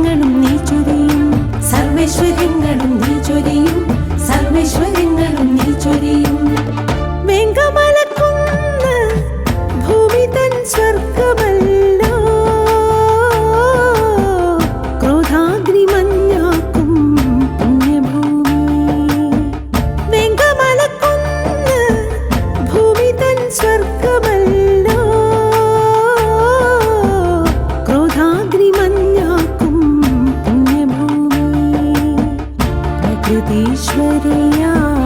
സർവേശ്വരങ്ങളും നീ ചൊരിയും. സർവേശ്വരങ്ങളും നീ ചൊരിയും. സർവേശ്വരങ്ങളും നീ ചൊരിയും. দুনিয়া